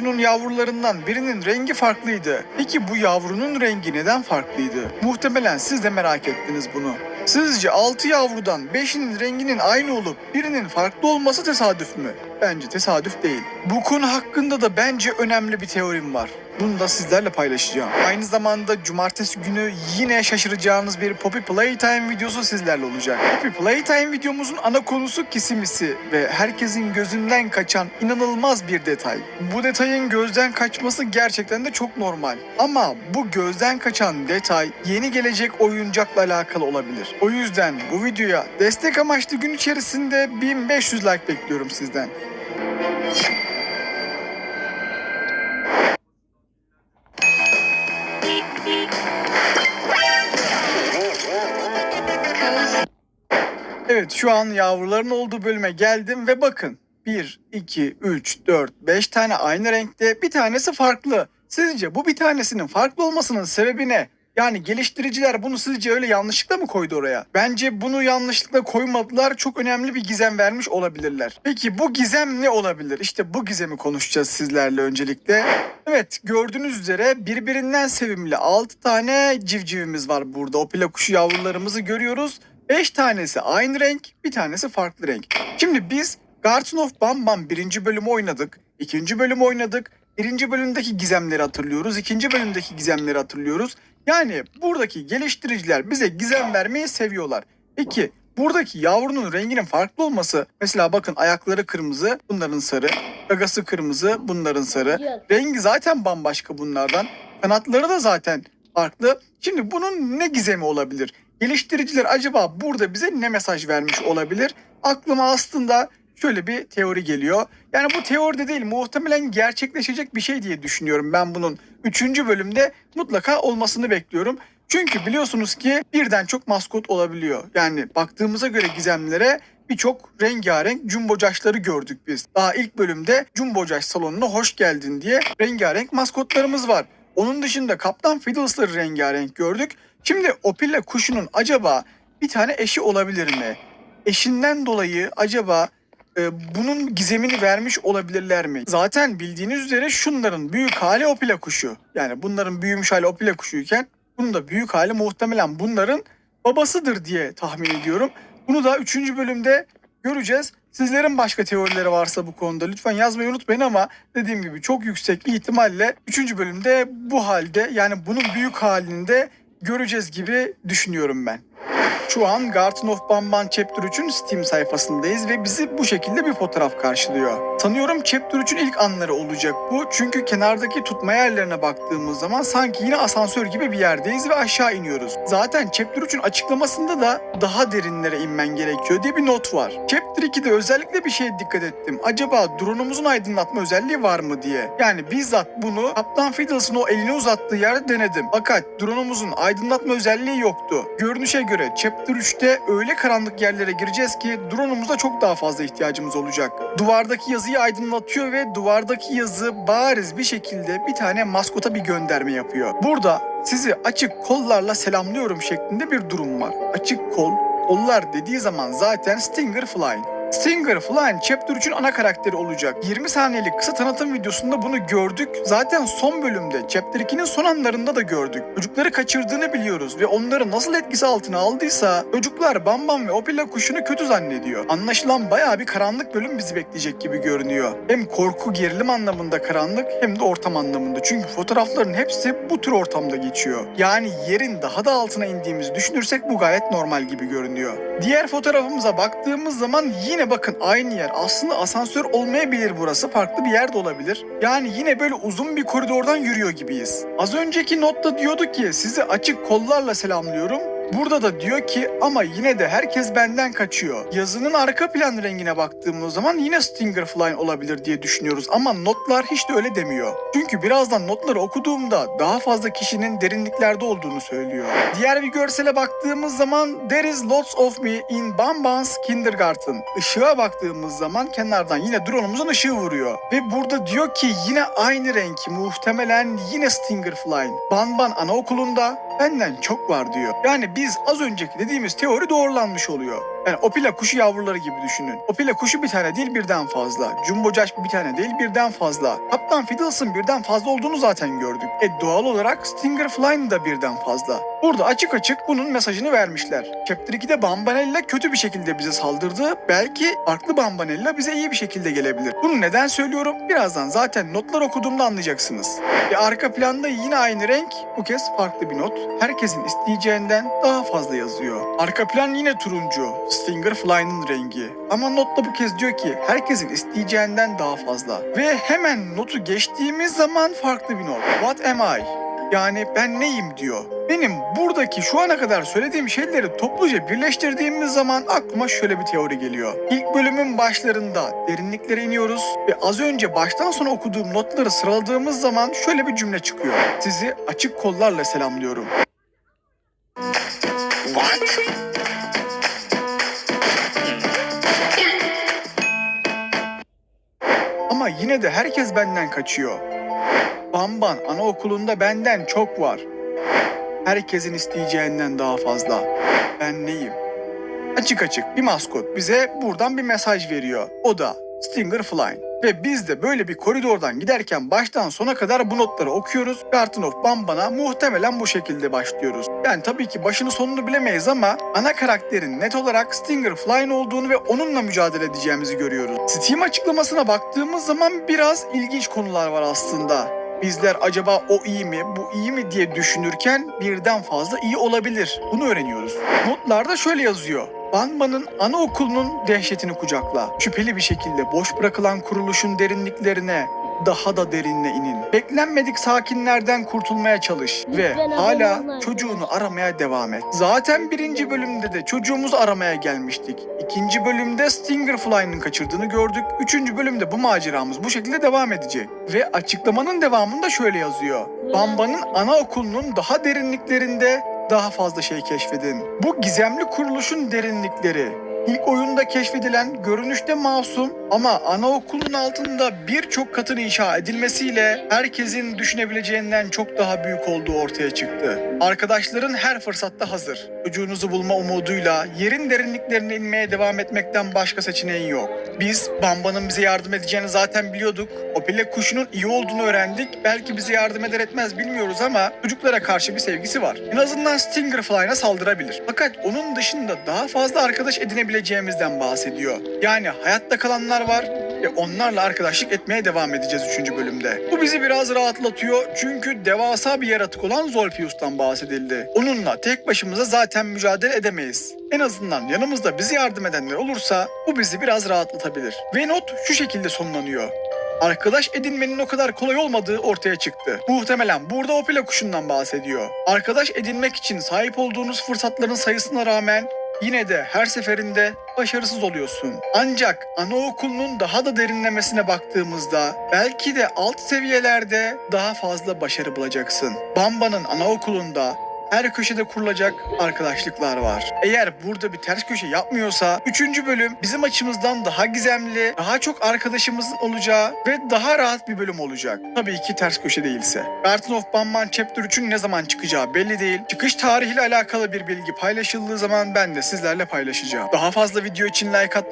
Şunun yavrularından birinin rengi farklıydı. Peki bu yavrunun rengi neden farklıydı? Muhtemelen siz de merak ettiniz bunu. Sizce 6 yavrudan 5'inin renginin aynı olup birinin farklı olması tesadüf mü? Bence tesadüf değil. Bu konu hakkında da bence önemli bir teorim var. Bunu da sizlerle paylaşacağım. Aynı zamanda cumartesi günü yine şaşıracağınız bir Poppy Playtime videosu sizlerle olacak. Poppy Playtime videomuzun ana konusu kisimisi ve herkesin gözünden kaçan inanılmaz bir detay. Bu detayın gözden kaçması gerçekten de çok normal. Ama bu gözden kaçan detay yeni gelecek oyuncakla alakalı olabilir. O yüzden bu videoya destek amaçlı gün içerisinde 1500 like bekliyorum sizden. Evet şu an yavruların olduğu bölüme geldim ve bakın. 1, 2, 3, 4, 5 tane aynı renkte bir tanesi farklı. Sizce bu bir tanesinin farklı olmasının sebebi ne? Yani geliştiriciler bunu sizce öyle yanlışlıkla mı koydu oraya? Bence bunu yanlışlıkla koymadılar. Çok önemli bir gizem vermiş olabilirler. Peki bu gizem ne olabilir? İşte bu gizemi konuşacağız sizlerle öncelikle. Evet gördüğünüz üzere birbirinden sevimli 6 tane civcivimiz var burada. O pila yavrularımızı görüyoruz. 5 tanesi aynı renk, bir tanesi farklı renk. Şimdi biz Garden of Bam Bam birinci bölümü oynadık. ikinci bölümü oynadık. Birinci bölümdeki gizemleri hatırlıyoruz. ikinci bölümdeki gizemleri hatırlıyoruz. Yani buradaki geliştiriciler bize gizem vermeyi seviyorlar. Peki buradaki yavrunun renginin farklı olması mesela bakın ayakları kırmızı bunların sarı. Gagası kırmızı bunların sarı. Rengi zaten bambaşka bunlardan. Kanatları da zaten farklı. Şimdi bunun ne gizemi olabilir? Geliştiriciler acaba burada bize ne mesaj vermiş olabilir? Aklıma aslında şöyle bir teori geliyor. Yani bu teoride değil muhtemelen gerçekleşecek bir şey diye düşünüyorum. Ben bunun 3. bölümde mutlaka olmasını bekliyorum. Çünkü biliyorsunuz ki birden çok maskot olabiliyor. Yani baktığımıza göre gizemlere birçok rengarenk jumbo Josh'ları gördük biz. Daha ilk bölümde jumbo Josh salonuna hoş geldin diye rengarenk maskotlarımız var. Onun dışında Kaptan Fiddles'ları rengarenk gördük. Şimdi Opilla kuşunun acaba bir tane eşi olabilir mi? Eşinden dolayı acaba e, bunun gizemini vermiş olabilirler mi? Zaten bildiğiniz üzere şunların büyük hali Opila kuşu. Yani bunların büyümüş hali Opila kuşuyken bunun da büyük hali muhtemelen bunların babasıdır diye tahmin ediyorum. Bunu da 3. bölümde göreceğiz. Sizlerin başka teorileri varsa bu konuda lütfen yazmayı unutmayın ama dediğim gibi çok yüksek bir ihtimalle 3. bölümde bu halde yani bunun büyük halini de göreceğiz gibi düşünüyorum ben. Şu an Garden of Bamban Chapter 3'ün Steam sayfasındayız ve bizi bu şekilde bir fotoğraf karşılıyor. Sanıyorum Chapter 3'ün ilk anları olacak bu. Çünkü kenardaki tutma yerlerine baktığımız zaman sanki yine asansör gibi bir yerdeyiz ve aşağı iniyoruz. Zaten Chapter 3'ün açıklamasında da daha derinlere inmen gerekiyor diye bir not var. Chapter 2'de özellikle bir şeye dikkat ettim. Acaba drone'umuzun aydınlatma özelliği var mı diye. Yani bizzat bunu Kaptan Fiddles'ın o elini uzattığı yerde denedim. Fakat drone'umuzun aydınlatma özelliği yoktu. Görünüşe göre Chapter 3'te öyle karanlık yerlere gireceğiz ki drone'umuza çok daha fazla ihtiyacımız olacak. Duvardaki yazıyı aydınlatıyor ve duvardaki yazı bariz bir şekilde bir tane maskota bir gönderme yapıyor. Burada sizi açık kollarla selamlıyorum şeklinde bir durum var. Açık kol, kollar dediği zaman zaten Stinger Flying. Stinger Flying Chapter 3'ün ana karakteri olacak. 20 saniyelik kısa tanıtım videosunda bunu gördük. Zaten son bölümde Chapter 2'nin son anlarında da gördük. Çocukları kaçırdığını biliyoruz ve onları nasıl etkisi altına aldıysa çocuklar Bam Bam ve Opila kuşunu kötü zannediyor. Anlaşılan bayağı bir karanlık bölüm bizi bekleyecek gibi görünüyor. Hem korku gerilim anlamında karanlık hem de ortam anlamında. Çünkü fotoğrafların hepsi bu tür ortamda geçiyor. Yani yerin daha da altına indiğimizi düşünürsek bu gayet normal gibi görünüyor. Diğer fotoğrafımıza baktığımız zaman yine bakın aynı yer. Aslında asansör olmayabilir burası. Farklı bir yer de olabilir. Yani yine böyle uzun bir koridordan yürüyor gibiyiz. Az önceki notta diyordu ki sizi açık kollarla selamlıyorum. Burada da diyor ki ama yine de herkes benden kaçıyor. Yazının arka plan rengine baktığımız zaman yine Stinger Flying olabilir diye düşünüyoruz ama notlar hiç de öyle demiyor. Çünkü birazdan notları okuduğumda daha fazla kişinin derinliklerde olduğunu söylüyor. Diğer bir görsele baktığımız zaman There is lots of me in Bamban's kindergarten. Işığa baktığımız zaman kenardan yine drone'umuzun ışığı vuruyor. Ve burada diyor ki yine aynı renk muhtemelen yine Stinger Flying. Banban anaokulunda benden çok var diyor. Yani biz az önceki dediğimiz teori doğrulanmış oluyor. Yani opila kuşu yavruları gibi düşünün. Opila kuşu bir tane değil birden fazla. Jumbo Josh bir tane değil birden fazla. Kaptan Fiddles'ın birden fazla olduğunu zaten gördük. E doğal olarak Stinger Fly'ın da birden fazla. Burada açık açık bunun mesajını vermişler. Chapter 2'de Bambanella kötü bir şekilde bize saldırdı. Belki farklı Bambanella bize iyi bir şekilde gelebilir. Bunu neden söylüyorum? Birazdan zaten notlar okuduğumda anlayacaksınız. E arka planda yine aynı renk. Bu kez farklı bir not. Herkesin isteyeceğinden daha fazla yazıyor. Arka plan yine turuncu. Stinger Fly'ın rengi. Ama notta bu kez diyor ki herkesin isteyeceğinden daha fazla. Ve hemen notu geçtiğimiz zaman farklı bir not. What am I? Yani ben neyim diyor. Benim buradaki şu ana kadar söylediğim şeyleri topluca birleştirdiğimiz zaman aklıma şöyle bir teori geliyor. İlk bölümün başlarında derinliklere iniyoruz ve az önce baştan sona okuduğum notları sıraladığımız zaman şöyle bir cümle çıkıyor. Sizi açık kollarla selamlıyorum. What? Ama yine de herkes benden kaçıyor. Bamban anaokulunda benden çok var. Herkesin isteyeceğinden daha fazla. Ben neyim? Açık açık bir maskot bize buradan bir mesaj veriyor. O da Stinger Flying. Ve biz de böyle bir koridordan giderken baştan sona kadar bu notları okuyoruz. Garden of Bamban'a muhtemelen bu şekilde başlıyoruz. Yani tabii ki başını sonunu bilemeyiz ama ana karakterin net olarak Stinger Flying olduğunu ve onunla mücadele edeceğimizi görüyoruz. Steam açıklamasına baktığımız zaman biraz ilginç konular var aslında. Bizler acaba o iyi mi, bu iyi mi diye düşünürken birden fazla iyi olabilir. Bunu öğreniyoruz. Notlarda şöyle yazıyor. Banman'ın anaokulunun dehşetini kucakla. Şüpheli bir şekilde boş bırakılan kuruluşun derinliklerine daha da derinine inin. Beklenmedik sakinlerden kurtulmaya çalış ve hala çocuğunu aramaya devam et. Zaten birinci bölümde de çocuğumuzu aramaya gelmiştik. İkinci bölümde Stinger Fly'ın kaçırdığını gördük. Üçüncü bölümde bu maceramız bu şekilde devam edecek. Ve açıklamanın devamında şöyle yazıyor. Bamba'nın anaokulunun daha derinliklerinde daha fazla şey keşfedin. Bu gizemli kuruluşun derinlikleri. İlk oyunda keşfedilen görünüşte masum ama anaokulun altında birçok katın inşa edilmesiyle herkesin düşünebileceğinden çok daha büyük olduğu ortaya çıktı. Arkadaşların her fırsatta hazır. Çocuğunuzu bulma umuduyla yerin derinliklerine inmeye devam etmekten başka seçeneğin yok. Biz Bamba'nın bize yardım edeceğini zaten biliyorduk. Opele kuşunun iyi olduğunu öğrendik. Belki bize yardım eder etmez bilmiyoruz ama çocuklara karşı bir sevgisi var. En azından Stinger Fly'ına saldırabilir. Fakat onun dışında daha fazla arkadaş edinebileceğimizden bahsediyor. Yani hayatta kalanlar var ve onlarla arkadaşlık etmeye devam edeceğiz 3. bölümde. Bu bizi biraz rahatlatıyor çünkü devasa bir yaratık olan Zolpius'tan bahsedildi. Onunla tek başımıza zaten mücadele edemeyiz. En azından yanımızda bize yardım edenler olursa bu bizi biraz rahatlatabilir. Ve not şu şekilde sonlanıyor. Arkadaş edinmenin o kadar kolay olmadığı ortaya çıktı. Muhtemelen burada Opela kuşundan bahsediyor. Arkadaş edinmek için sahip olduğunuz fırsatların sayısına rağmen yine de her seferinde başarısız oluyorsun. Ancak anaokulunun daha da derinlemesine baktığımızda belki de alt seviyelerde daha fazla başarı bulacaksın. Bamba'nın anaokulunda her köşede kurulacak arkadaşlıklar var. Eğer burada bir ters köşe yapmıyorsa 3. bölüm bizim açımızdan daha gizemli, daha çok arkadaşımızın olacağı ve daha rahat bir bölüm olacak. Tabii ki ters köşe değilse. Garden of Banman Chapter 3'ün ne zaman çıkacağı belli değil. Çıkış tarihiyle alakalı bir bilgi paylaşıldığı zaman ben de sizlerle paylaşacağım. Daha fazla video için like atmayı